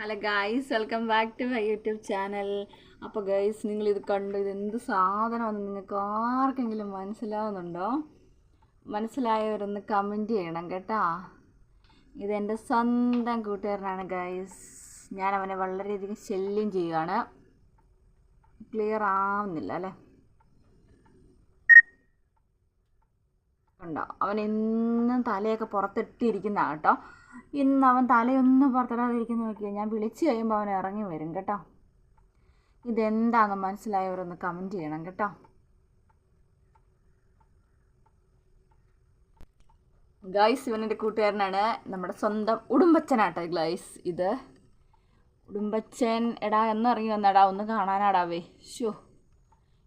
Hello guys welcome back to my YouTube channel അപ്പോൾ guys നിങ്ങൾ ഇത് കണ്ടു? ഇത് എന്ത് സാധനമാണെന്ന് നിങ്ങൾക്ക് ആർക്കെങ്കിലും മനസ്സിലാവുന്നുണ്ടോ? മനസ്സിലായവരൊന്ന് കമന്റ് ചെയ്യണം കേട്ടോ. ഇതെന്റെ സ്വന്തം കൂട്ടുകാരനാണ് ഗൈസ് ഞാൻ അവനെ വളരെയധികം ശല്യം ചെയ്യുകയാണ് ക്ലിയർ ആവുന്നില്ല അല്ലേ? ഉണ്ടോ അവൻ എന്നും തലയൊക്കെ പുറത്തിട്ടിരിക്കുന്നതാണ് കേട്ടോ. ഇന്ന് അവൻ തലയൊന്നും പുറത്തിടാതിരിക്കുന്നു നോക്കിയാൽ ഞാൻ വിളിച്ചു കഴിയുമ്പോൾ അവൻ ഇറങ്ങി വരും കേട്ടോ. ഇതെന്താണെന്ന് മനസ്സിലായവരൊന്ന് കമന്റ് ചെയ്യണം കേട്ടോ. ഗൈസ് ഇവനെന്റെ കൂട്ടുകാരനാണ്. നമ്മുടെ സ്വന്തം ഉടുമ്പച്ചനാട്ടോ ഗൈസ് ഇത് ഉടുമ്പച്ചൻ എടാ എന്നിറങ്ങി വന്നടാ ഒന്ന് കാണാനാടാവേ ഷോ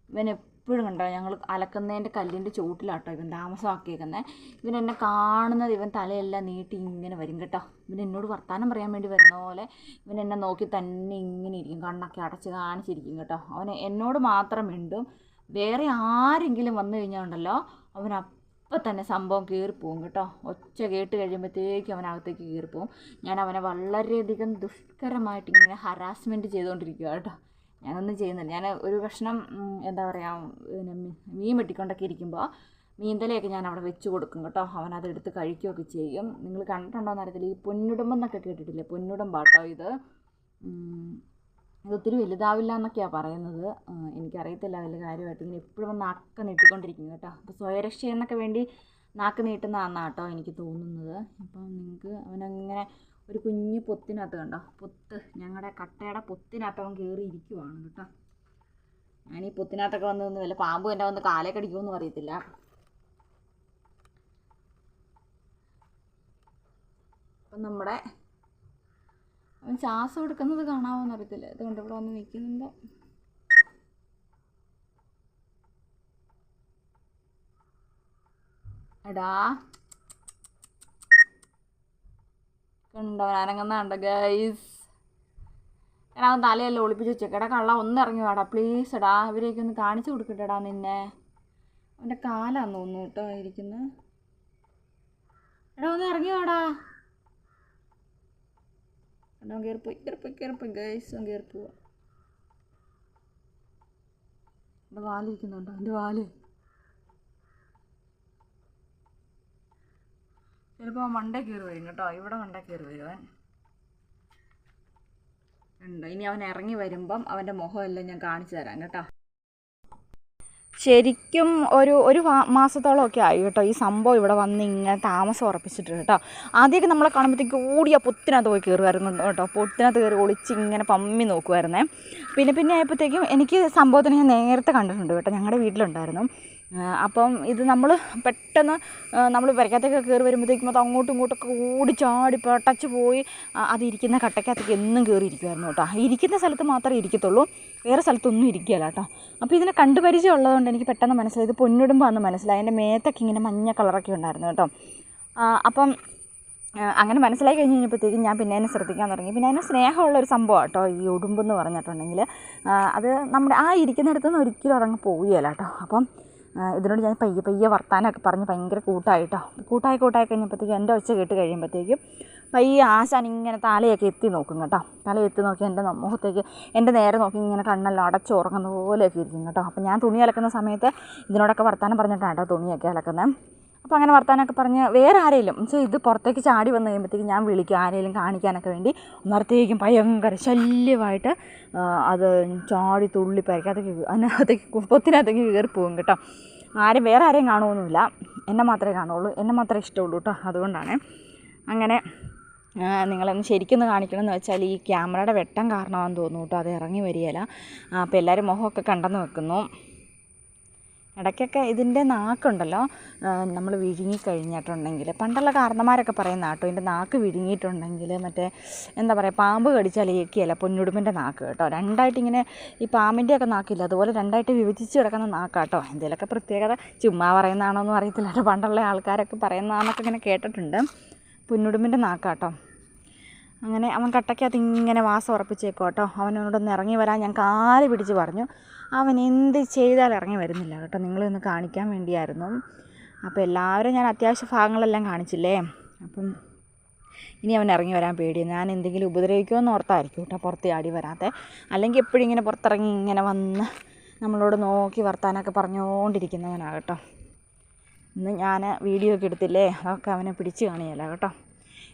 ഇവൻ എപ്പോഴും കണ്ടോ? ഞങ്ങൾ അലക്കുന്നതിന്റെ കല്ലിന്റെ ചുവട്ടിലാട്ടോ ഇവൻ താമസമാക്കിയേക്കുന്നത് ഇവൻ എന്നെ കാണുന്നത് ഇവൻ തലയെല്ലാം നീട്ടി ഇങ്ങനെ വരും കേട്ടോ. ഇവൻ എന്നോട് വർത്തമാനം പറയാൻ വേണ്ടി വരുന്ന പോലെ ഇവൻ എന്നെ നോക്കി തന്നെ ഇങ്ങനെ ഇരിക്കും കണ്ണൊക്കെ അടച്ച് കാണിച്ചിരിക്കും കേട്ടോ. അവൻ എന്നോട് മാത്രം മിണ്ടും. വേറെ ആരെങ്കിലും വന്നു കഴിഞ്ഞാൽ ഉണ്ടല്ലോ അവൻ അപ്പം തന്നെ സംഭവം കയറിപ്പോവും കേട്ടോ. ഒച്ച കേട്ട് കഴിയുമ്പോഴത്തേക്കും അവനകത്തേക്ക് കയറിപ്പോവും ഞാൻ അവനെ വളരെയധികം ദുഷ്കരമായിട്ട് ഇങ്ങനെ ഹരാസ്മെന്റ് ചെയ്തുകൊണ്ടിരിക്കുക കേട്ടോ. ഞാനൊന്നും ചെയ്യുന്നില്ല. ഞാൻ ഒരു കഷ്ണം എന്താ പറയുക പിന്നെ മീൻ വെട്ടിക്കൊണ്ടൊക്കെ ഇരിക്കുമ്പോൾ മീന്തലയൊക്കെ ഞാൻ അവിടെ വെച്ച് കൊടുക്കും കേട്ടോ. അവൻ അതെടുത്ത് കഴിക്കുകയൊക്കെ ചെയ്യും. നിങ്ങൾ കണ്ടിട്ടുണ്ടോ എന്ന് അറിയത്തില്ല. ഈ പൊന്നുടുമ്പം എന്നൊക്കെ കേട്ടിട്ടില്ലേ? പൊന്നുടുമ്പാട്ടോ ഇത്. ഉം, ഇത് ഒത്തിരി വലുതാവില്ല എന്നൊക്കെയാണ് പറയുന്നത്. എനിക്കറിയത്തില്ല വലിയ കാര്യമായിട്ട്. ഇങ്ങനെ എപ്പോഴും നാക്ക് നീട്ടിക്കൊണ്ടിരിക്കും കേട്ടോ. അപ്പോൾ സ്വയരക്ഷ എന്നൊക്കെ വേണ്ടി നാക്ക് നീട്ടുന്നതാണെന്നാണ് കേട്ടോ എനിക്ക് തോന്നുന്നത്. അപ്പം നിങ്ങൾക്ക് അവനങ്ങനെ ഒരു കുഞ്ഞു പൊത്തിനകത്ത് കണ്ടോ? പൊത്ത്. ഞങ്ങളുടെ കട്ടയുടെ പൊത്തിനകത്ത് അവൻ കയറി ഇരിക്കുവാണ് കേട്ടോ. ഞാൻ ഈ പൊത്തിനകത്തൊക്കെ വന്ന് വല്ല പാമ്പ് എന്റെ വന്ന് കാലേ കടിക്കുമെന്നും അറിയത്തില്ല. അപ്പം നമ്മുടെ അവൻ ശ്വാസം എടുക്കുന്നത് കാണാമോന്ന് അറിയത്തില്ല. അതുകൊണ്ട് ഇവിടെ വന്ന് നിൽക്കുന്നുണ്ടോ. എടാ കണ്ടോ അനങ്ങുന്ന കണ്ടോ ഗൈസ് എടാ അവൻ തലയല്ല ഒളിപ്പിച്ച് വെച്ചേക്കടാ കള്ള ഒന്ന് ഇറങ്ങി വാടാ. പ്ലീസ് എടാ ഇവരെയൊക്കെ ഒന്ന് കാണിച്ചു കൊടുക്കട്ടെടാ നിന്നെ. അവന്റെ കാലാന്ന് തോന്നുന്നു കേട്ടോ ഇരിക്കുന്നത് എടാ ഒന്ന് ഇറങ്ങി വാടാ. എടാ കയറിപ്പോയി കയറിപ്പോയി കയറിപ്പോയി ഗൈസ് കയറിപ്പോവാ എന്റെ വാലിരിക്കുന്നുണ്ടോ? എന്റെ വാൽ? ചിലപ്പോൾ മണ്ട കയറി വരും കേട്ടോ. ഇവിടെ മണ്ട കയറി വരും അവൻ. ഉണ്ട്? ഇനി അവൻ ഇറങ്ങി വരുമ്പം അവന്റെ മുഖമെല്ലാം ഞാൻ കാണിച്ചു തരാം കേട്ടോ. ശരിക്കും ഒരു ഒരു മാസത്തോളം മാസത്തോളമൊക്കെ ആയി കേട്ടോ. ഈ സംഭവം ഇവിടെ വന്ന് ഇങ്ങനെ താമസം ഉറപ്പിച്ചിട്ട് കേട്ടോ. ആദ്യമൊക്കെ നമ്മളെ കാണുമ്പോഴത്തേക്ക് ഓടിയ പൊത്തിനകത്ത് പോയി കയറുമായിരുന്നു കേട്ടോ. പൊത്തിനകത്ത് കയറി ഒളിച്ച് ഇങ്ങനെ പമ്മി നോക്കുമായിരുന്നേ പിന്നെ പിന്നെ ആയപ്പോഴത്തേക്കും എനിക്ക് സംഭവത്തിന് ഞാൻ നേരത്തെ കണ്ടിട്ടുണ്ട് കേട്ടോ. ഞങ്ങളുടെ വീട്ടിലുണ്ടായിരുന്നു. അപ്പം ഇത് നമ്മൾ പെട്ടെന്ന് നമ്മൾ വരയ്ക്കകത്തേക്ക് കയറി വരുമ്പോഴത്തേക്കും അത് അങ്ങോട്ടും ഇങ്ങോട്ടൊക്കെ കൂടി ചാടി പെട്ടച്ച് പോയി അതിരിക്കുന്ന അത് കട്ടയ്ക്കകത്തേക്ക് എന്നും കയറി ഇരിക്കുമായിരുന്നു കേട്ടോ. ഇരിക്കുന്ന സ്ഥലത്ത് മാത്രമേ ഇരിക്കത്തുള്ളൂ. വേറെ സ്ഥലത്തൊന്നും ഇരിക്കുകയില്ല കേട്ടോ. അപ്പോൾ ഇതിനെ കണ്ടു പരിചയം ഉള്ളതുകൊണ്ട് എനിക്ക് പെട്ടെന്ന് മനസ്സിലായി. ഇത് പൊന്നിടുമ്പോൾ മനസ്സിലായി. എന്റെ മേത്തൊക്കെ ഇങ്ങനെ മഞ്ഞ കളറൊക്കെ ഉണ്ടായിരുന്നു കേട്ടോ. അപ്പം അങ്ങനെ മനസ്സിലായി കഴിഞ്ഞ് കഴിഞ്ഞപ്പോഴത്തേക്കും ഞാൻ പിന്നെ അതിനെ ശ്രദ്ധിക്കാൻ തുടങ്ങി. പിന്നെ അതിന് സ്നേഹമുള്ള ഒരു സംഭവം കേട്ടോ ഈ ഉടുമ്പെന്ന് പറഞ്ഞിട്ടുണ്ടെങ്കിൽ. അത് നമ്മുടെ ആ ഇരിക്കുന്നിടത്ത് നിന്ന് ഒരിക്കലും അതങ്ങ് പോവുകയില്ല കേട്ടോ. അപ്പം ഇതിനോട് ഞാൻ പയ്യെ പയ്യെ വർത്താനമൊക്കെ പറഞ്ഞ് ഭയങ്കര കൂട്ടായിട്ടോ. കൂട്ടായി കൂട്ടായി കഴിഞ്ഞപ്പോഴത്തേക്കും എന്റെ ഒച്ച കേട്ട് കഴിയുമ്പോഴത്തേക്കും പയ്യെ ആശാൻ ഇങ്ങനെ തലയൊക്കെ എത്തി നോക്കും കേട്ടോ. തല എത്തി നോക്കി എന്റെ മുഖത്തേക്ക് എന്റെ നേരെ നോക്കി ഇങ്ങനെ കണ്ണെല്ലാം അടച്ചുറങ്ങുന്ന പോലെയൊക്കെ ഇരിക്കും കേട്ടോ. അപ്പോൾ ഞാൻ തുണി അലക്കുന്ന സമയത്ത് ഇതിനോടൊക്കെ വർത്താനം പറഞ്ഞിട്ടാണ് കേട്ടോ തുണിയൊക്കെ അലക്കുന്നത് അപ്പോൾ അങ്ങനെ വർത്താനമൊക്കെ പറഞ്ഞ് വേറെ ആരെങ്കിലും വെച്ചാൽ ഇത് പുറത്തേക്ക് ചാടി വന്നു കഴിയുമ്പോഴത്തേക്കും ഞാൻ വിളിക്കും ആരെങ്കിലും കാണിക്കാനൊക്കെ വേണ്ടി. അന്നേരത്തേക്കും ഭയങ്കര ശല്യമായിട്ട് അത് ചാടി തുള്ളി പരിക്കകത്തേക്ക് അതിനകത്തേക്ക് കുപ്പത്തിനകത്തേക്ക് പോകും കേട്ടോ. ആരും വേറെ ആരെയും കാണുമൊന്നുമില്ല എന്നെ മാത്രമേ കാണുള്ളൂ. എന്നെ മാത്രമേ ഇഷ്ടമുള്ളൂ കേട്ടോ. അതുകൊണ്ടാണ് അങ്ങനെ നിങ്ങളൊന്ന് ശരിക്കൊന്ന് കാണിക്കണമെന്ന് വെച്ചാൽ ഈ ക്യാമറയുടെ വെട്ടം കാരണമാണെന്ന് തോന്നുന്നു കേട്ടോ. അത് ഇറങ്ങി വരികയില്ല. അപ്പോൾ എല്ലാവരും മുഖമൊക്കെ കണ്ടെന്ന് വെക്കുന്നു. ഇടയ്ക്കൊക്കെ ഇതിന്റെ നാക്കുണ്ടല്ലോ. നമ്മൾ വിഴുങ്ങിക്കഴിഞ്ഞിട്ടുണ്ടെങ്കിൽ പണ്ടുള്ള കാരണന്മാരൊക്കെ പറയുന്ന കേട്ടോ ഇതിന്റെ നാക്ക് വിഴുങ്ങിയിട്ടുണ്ടെങ്കിൽ മറ്റേ എന്താ പറയുക പാമ്പ് കടിച്ചാൽ ഏക്കിയല്ല പൊന്നുടുമ്പിന്റെ നാക്ക് കേട്ടോ. രണ്ടായിട്ട് ഇങ്ങനെ ഈ പാമ്പിന്റെയൊക്കെ നാക്കില്ല അതുപോലെ രണ്ടായിട്ട് വിഭജിച്ച് കിടക്കുന്ന നാക്കാട്ടോ. എന്തെങ്കിലുമൊക്കെ പ്രത്യേകത ചുമ്മാ പറയുന്നതാണോ എന്നും അറിയത്തില്ല പണ്ടുള്ള ആൾക്കാരൊക്കെ പറയുന്നതാണെന്നൊക്കെ ഇങ്ങനെ കേട്ടിട്ടുണ്ട്. പൊന്നുടുമ്പിന്റെ നാക്കാട്ടോ. അങ്ങനെ അവൻ കട്ടയ്ക്കകത്ത് ഇങ്ങനെ വാസം ഉറപ്പിച്ചേക്കോട്ടോ അവനോടൊന്ന് ഇറങ്ങി വരാൻ ഞാൻ കാൽ പിടിച്ച് പറഞ്ഞു. അവൻ എന്ത് ചെയ്താൽ ഇറങ്ങി വരുന്നില്ല കേട്ടോ. നിങ്ങളൊന്ന് കാണിക്കാൻ വേണ്ടിയായിരുന്നു. അപ്പോൾ എല്ലാവരും ഞാൻ അത്യാവശ്യ ഭാഗങ്ങളെല്ലാം കാണിച്ചില്ലേ? അപ്പം ഇനി അവൻ ഇറങ്ങി വരാൻ പേടിയാണ് ഞാൻ എന്തെങ്കിലും ഉപദ്രവിക്കുമോ എന്ന് ഓർത്തായിരിക്കും കേട്ടോ പുറത്ത് ചാടി വരാതെ അല്ലെങ്കിൽ എപ്പോഴും ഇങ്ങനെ പുറത്തിറങ്ങി ഇങ്ങനെ വന്ന് നമ്മളോട് നോക്കി വർത്താനൊക്കെ പറഞ്ഞുകൊണ്ടിരിക്കുന്നവനാണ് കേട്ടോ. ഇന്ന് ഞാൻ വീഡിയോ ഒക്കെ എടുത്തില്ലേ? അതൊക്കെ അവനെ പിടിച്ച് കാണിയല്ല കേട്ടോ.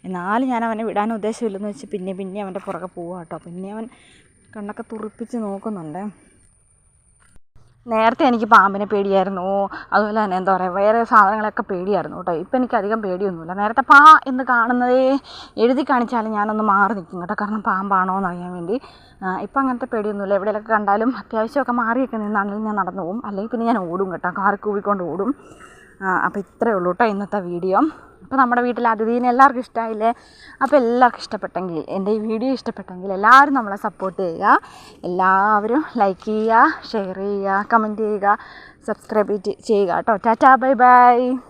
എന്നാലും ഞാൻ അവനെ വിടാൻ ഉദ്ദേശമില്ലെന്ന് വെച്ച് പിന്നെ പിന്നെ അവന്റെ പുറകെ പോവാം കേട്ടോ. പിന്നെ അവൻ കണ്ണൊക്കെ തുറപ്പിച്ച് നോക്കുന്നുണ്ട്. നേരത്തെ എനിക്ക് പാമ്പിനെ പേടിയായിരുന്നു. അതുപോലെ തന്നെ എന്താ പറയുക വേറെ സാധനങ്ങളൊക്കെ പേടിയായിരുന്നു കേട്ടോ. ഇപ്പം എനിക്ക് അധികം പേടിയൊന്നുമില്ല. നേരത്തെ പാ എന്ന് കാണുന്നതേ എഴുതി കാണിച്ചാലും ഞാനൊന്ന് മാറി നിൽക്കും കേട്ടോ. കാരണം പാമ്പാണോ എന്ന് അറിയാൻ വേണ്ടി. ഇപ്പം അങ്ങനത്തെ പേടിയൊന്നുമില്ല. എവിടെയൊക്കെ കണ്ടാലും അത്യാവശ്യമൊക്കെ മാറിയൊക്കെ നിന്നാണെങ്കിലും ഞാൻ നടന്നു പോകും. അല്ലെങ്കിൽ പിന്നെ ഞാൻ ഓടും കേട്ടോ. കാറി കൂവിക്കൊണ്ട് ഓടും. അപ്പോൾ ഇത്രയേ ഉള്ളൂ കേട്ടോ ഇന്നത്തെ വീഡിയോ. അപ്പോൾ നമ്മുടെ വീട്ടിൽ അതിഥീനെ എല്ലാവർക്കും ഇഷ്ടമായില്ലേ അപ്പോൾ എല്ലാവർക്കും ഇഷ്ടപ്പെട്ടെങ്കിൽ എന്റെ ഈ വീഡിയോ ഇഷ്ടപ്പെട്ടെങ്കിൽ എല്ലാവരും നമ്മളെ സപ്പോർട്ട് ചെയ്യുക. എല്ലാവരും ലൈക്ക് ചെയ്യുക ഷെയർ ചെയ്യുക കമന്റ് ചെയ്യുക സബ്സ്ക്രൈബ് ചെയ്യുക കേട്ടോ. Tata bye bye.